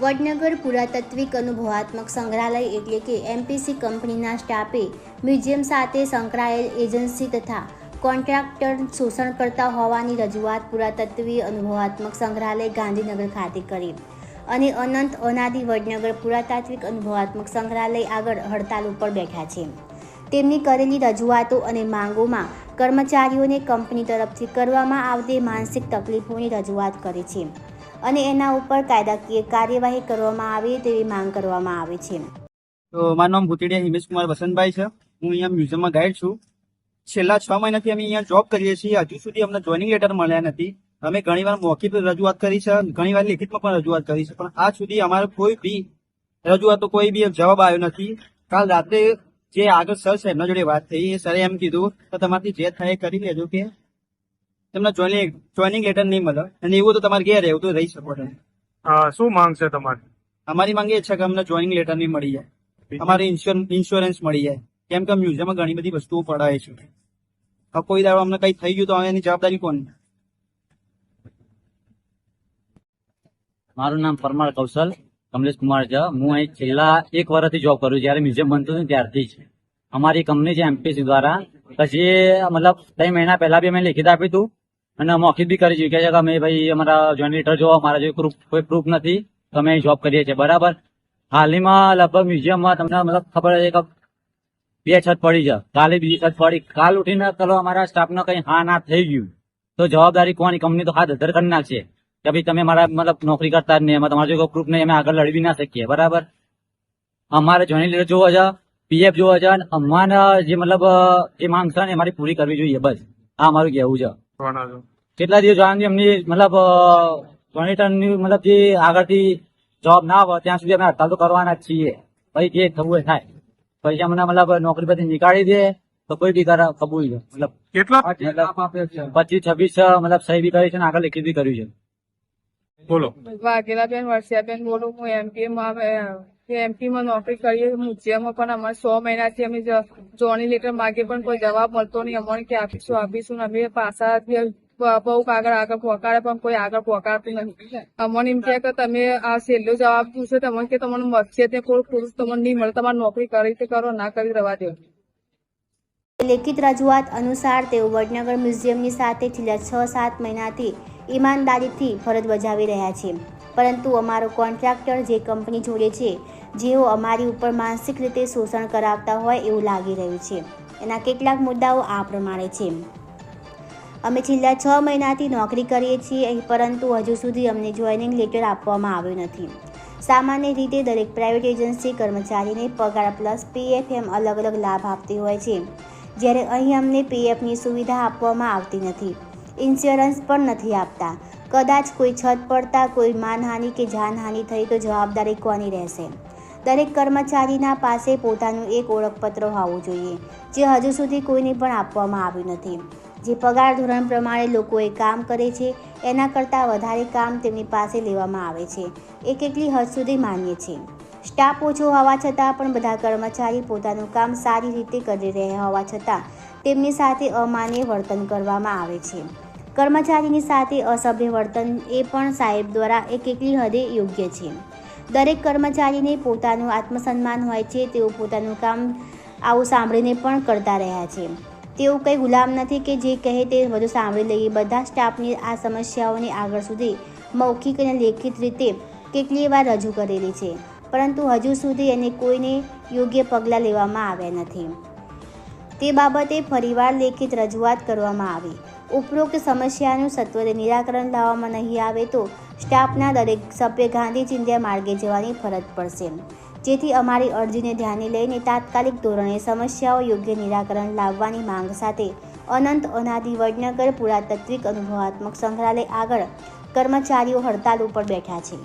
વડનગર પુરાતત્વિક અનુભવાત્મક સંગ્રહાલય એટલે કે એમપીસી કંપનીના સ્ટાફે મ્યુઝિયમ સાથે સંકળાયેલ એજન્સી તથા કોન્ટ્રાક્ટર શોષણ કરતા હોવાની રજૂઆત પુરાતત્વીય અનુભવાત્મક સંગ્રહાલય ગાંધીનગર ખાતે કરી. અને અનંત અનાદિ વડનગર પુરાતાત્વિક અનુભવાત્મક સંગ્રહાલય આગળ હડતાલ ઉપર બેઠા છે. તેમની કરેલી રજૂઆતો અને માંગોમાં કર્મચારીઓને કંપની તરફથી કરવામાં આવતી માનસિક તકલીફોની રજૂઆત કરે છે. અને એના ઉપર કાયદાકીય કાર્યવાહી કરવામાં આવે તેવી માંગ કરવામાં આવે છે. તો મારું નામ ભૂતેડિયા હિમેશ કુમાર વસંતભાઈ છે. હું અહીંયા મ્યુઝિયમમાં ગાઈડ છું. છેલ્લા છ મહિનાથી અમે અહીંયા જોબ કરીએ છીએ. હજુ સુધી અમને જોઈનિંગ લેટર મળ્યા નથી. અમે ઘણીવાર મૌખિક રજૂઆત કરી છે ઘણીવાર લેખિતમાં પણ રજૂઆત કરી છે. પણ આજ સુધી અમારે કોઈ બી રજૂઆતો, કોઈ બી જવાબ આવ્યો નથી. કાલ રાત્રે જે આગળ સર એમના જોડે વાત થઈ, એ સરે એમ કીધું, તો તમારાથી જે થાય કરી લેજો કે તમને જોઈનિંગ જોઈનિંગ લેટર નહીં મળે. અને એવું તો તમારે ઘેર રહેવું? તો રહી શકો છો. હા શું માંગ છે તમારી? અમારી માંગ એ છે કે અમને જોઈનિંગ લેટર નહીં મળી જાય. અમારે ઇન્સ્યોરન્સ મળી જાય. કેમ કે મ્યુઝિયમમાં ઘણી બધી વસ્તુઓ પડાય છે. હવે કોઈ દાડો અમને કઈ થઈ ગયું તો એની જવાબદારી કોની? મારું નામ પરમાર કૌશલ કમલેશ કુમાર છે. હું અહીં છેલ્લા એક વર્ષથી જોબ કરું જયારે મ્યુઝિયમ બનતું હતું ને ત્યારથી જ. અમારી કંપની છે એમપીસી દ્વારા. પછી મતલબ ત્રણ મહિના પહેલા બી અમે લેખિત આપ્યું હતું. અને મૌખિક બી કરી છે કે અમે ભાઈ અમારા જોઈન્ટ લેટર જો, અમારા જો કોઈ પ્રૂફ નથી અમે જોબ કરીએ છીએ. બરાબર? હાલમાં લગભગ મ્યુઝિયમમાં તમને મતલબ ખબર છે કે બે છત પડી છે. કાલે બીજી છત પડી. કાલ ઉઠીને ચલો અમારા સ્ટાફને કંઈ હા ના થઈ ગયું. તો જવાબદારી કોની? કંપની તો હાથ અધર કરી નાખશે. કે ભાઈ તમે મારા મતલબ નોકરી કરતા જ નહીં. એમાં તમારે જો પ્રૂફ નહીં અમે આગળ લડવી ના શકીએ. બરાબર? અમારે જોઈન્ટ લેટર જોવા છે પીએફ જોવા છે અમારે જે મતલબ જે માંગ છે ને મારી પૂરી કરવી જોઈએ બસ. આ અમારું કહેવું છો. કેટલા દિવસ જોવાની અમને મતલબ જોઈનિટરની મતલબ જે આગળથી જોબ ના આવે ત્યાં સુધી અમે હડતાલ તો કરવાના જ છીએ. પછી જે થવું એ થાય. પછી અમને મતલબ નોકરી પરથી નીકાળી દે તો કોઈ બી કરે કબૂલ છે મતલબ કેટલા? પચીસ છવ્વીસ મતલબ સહી બી કરી છે આગળ લેખિત બી કર્યું છે. બોલો. વાઘેલાબેન વર્ષિયાબેન બોલું હું એમપી માં એમપી માં નોકરી કરીએ મ્યુઝિયમમાં પણ અમારે સો મહિનાથી અમે જોણી લેટર માગે પણ કોઈ જવાબ મળતો નહીં. અમને કે આપીશું આપીશું. અમે પાછા બહુ આગળ આગળ પહોંચાડે પણ કોઈ આગળ પહોંચાડતું નથી અમને એમ કે તમે આ છેલ્લો જવાબ પૂછો તમને કે તમને મળશે તે કોઈ પુરુષ તમને નહીં મળે. તમારે નોકરી કરી તે કરો, ના કરી રવા દો. લેખિત રજૂઆત અનુસાર તેઓ વડનગર મ્યુઝિયમની સાથે છેલ્લા છ સાત મહિનાથી ઈમાનદારીથી ફરજ બજાવી રહ્યા છે. પરંતુ અમારો કોન્ટ્રાક્ટર જે કંપની જોડે છે જેઓ અમારી ઉપર માનસિક રીતે શોષણ કરાવતા હોય એવું લાગી રહ્યું છે. એના કેટલાક મુદ્દાઓ આ પ્રમાણે છે. અમે છેલ્લા છ મહિનાથી નોકરી કરીએ છીએ પરંતુ હજુ સુધી અમને જોઈનિંગ લેટર આપવામાં આવ્યું નથી. સામાન્ય રીતે દરેક પ્રાઇવેટ એજન્સી કર્મચારીને પગાર પ્લસ પીએફ એમ અલગ અલગ લાભ આપતી હોય છે, જ્યારે અહીં અમને પીએફની સુવિધા આપવામાં આવતી નથી. ઇન્સ્યોરન્સ પણ નથી આપતા. કદાચ કોઈ છત પડતા, કોઈ માનહાનિ કે જાનહાનિ થઈ તો જવાબદારી કોની રહેશે? દરેક કર્મચારીના પાસે પોતાનું એક ઓળખપત્ર હોવું જોઈએ, જે હજુ સુધી કોઈને પણ આપવામાં આવ્યું નથી. જે પગાર ધોરણ પ્રમાણે લોકોએ કામ કરે છે, એના કરતાં વધારે કામ તેમની પાસે લેવામાં આવે છે. એ કેટલી હદ સુધી માન્ય છે? સ્ટાફ ઓછો હોવા છતાં પણ બધા કર્મચારી પોતાનું કામ સારી રીતે કરી રહ્યા હોવા છતાં તેમની સાથે અમાન્ય વર્તન કરવામાં આવે છે. કર્મચારીની સાથે અસભ્ય વર્તન એ પણ સાહેબ દ્વારા એ કેટલી હદે યોગ્ય છે? દરેક કર્મચારીને પોતાનું આત્મસન્માન હોય છે, તેઓ પોતાનું કામ આવું સાંભળીને પણ કરતા રહ્યા છે. તેઓ કંઈ ગુલામ નથી કે જે કહે તે બધું સાંભળી લઈએ બધા સ્ટાફની આ સમસ્યાઓને આગળ સુધી મૌખિક અને લેખિત રીતે કેટલી વાર રજૂ કરેલી છે. પરંતુ હજુ સુધી એને કોઈને યોગ્ય પગલાં લેવામાં આવ્યા નથી. તે બાબતે ફરીવાર લેખિત રજૂઆત કરવામાં આવી. ઉપરોક્ત સમસ્યાનું સત્વરે નિરાકરણ લાવવામાં નહીં આવે તો સ્ટાફના દરેક સભ્ય ગાંધી ચિંધ્યા માર્ગે જવાની ફરજ પડશે. જેથી અમારી અરજીને ધ્યાને લઈને તાત્કાલિક ધોરણે સમસ્યાઓ યોગ્ય નિરાકરણ લાવવાની માંગ સાથે અનંત અનાદિ વડનગર પુરાતત્વિક અનુભવાત્મક સંગ્રહાલય આગળ કર્મચારીઓ હડતાલ ઉપર બેઠા છે.